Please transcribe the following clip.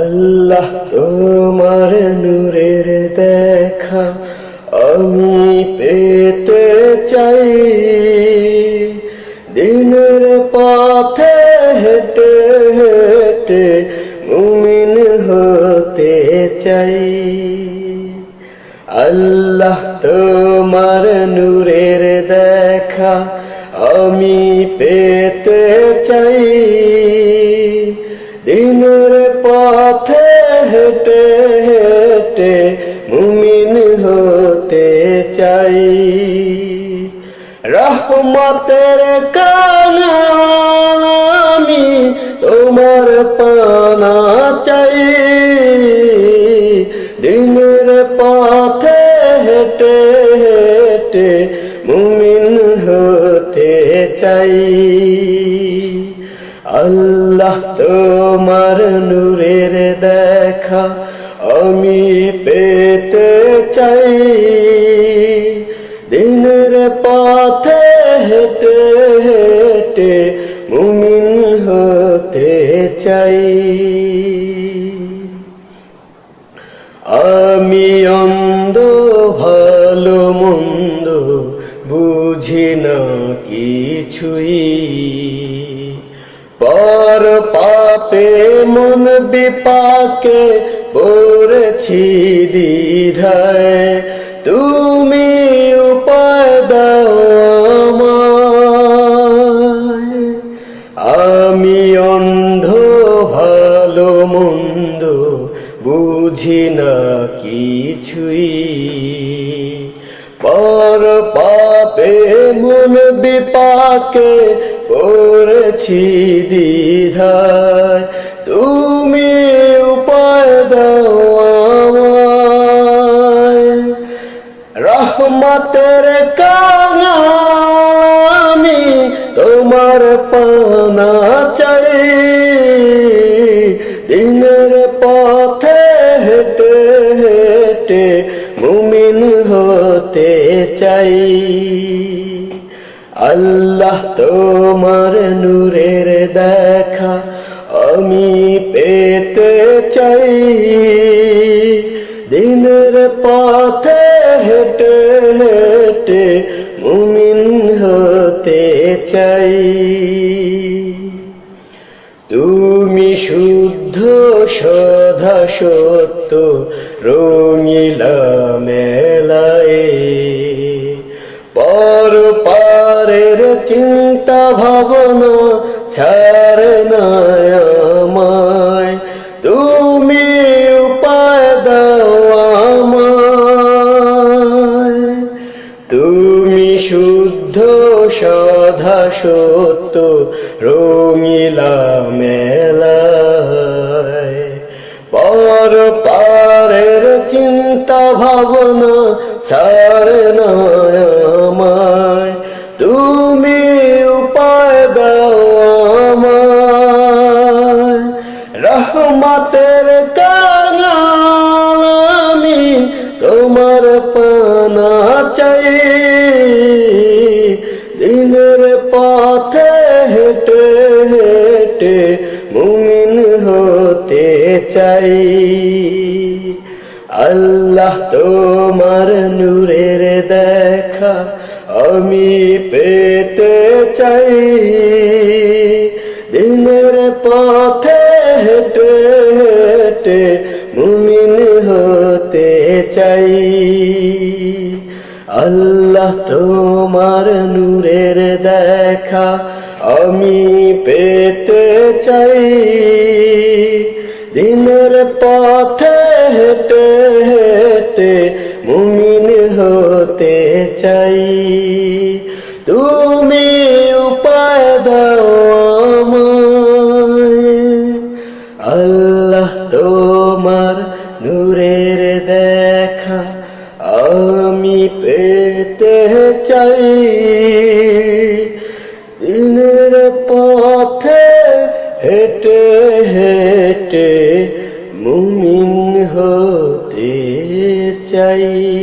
আল্লাহ তোমার নূরের দেখা আমি পেতে চাই। দিনের পথে হেঁটে হেঁটে মুমিন হতে চাই। আল্লাহ তোমার নূরের দেখা আমি পেতে চাই। পথে হেঁটে হেঁটে মুমিন হতে চাই। রহমতের কানা আমি তোমার পানা চাই। দিনের পথে হেঁটে হেঁটে মুমিন হতে চাই। আল্লাহ তোমার নূরের দেখা আমি পেতে চাই। দিনের পথে হেঁটে হেঁটে মুমিন হতে চাই। আমি অন্ধ, ভালো, মন্দ, বুঝি না কিছুই। পর পাপে মন বিপাকে পড়েছি দ্বিধায়, তুমি উপায় দাও আমি অন্ধ, ভালো, মন্দ, বুঝি না কিছুই। পর পাপে মন বিপাকে পড়েছি দ্বিধায়। তোমার পানা চাই দিনের পথে হেঁটে হেঁটে মুমিন হতে চাই। আল্লাহ তোমার নূরের দেখা আমি পেতে চাই। দিনের পথে হেঁটে হেঁটে মুমিন হতে চাই। সধা, সত্য, রঙিলা মেলায়। পর পারের চিন্তা ভাবনা ছাড় না আমায়। তুমি উপায় দাও আমায়। তুমি শুদ্ধ, সধা, সত্য, রঙিলা মেলায় পারের চিন্তা ভাবনা ছাড় না আমায়। তুমি উপায় দাও আমায়। রহমতের কাঙামি তোমার পানা চাই। দিনের পথে চাই। আল্লাহ তোমার নূরের দেখা আমি পেতে চাই। দিনের পথে হেঁটে হেঁটে মুমিন হতে চাই। আল্লাহ তোমার নূরের দেখা আমি পেতে চাই। দিনের পথে হেঁটে হেটে মুমিন হতে চাই। তুমি উপায় দাও আল্লাহ তোমার নূরের দেখা আমি পেতে চাই। দিনের পথে হেঁটে হেটে হেঁটে মুমিন হতে চাই।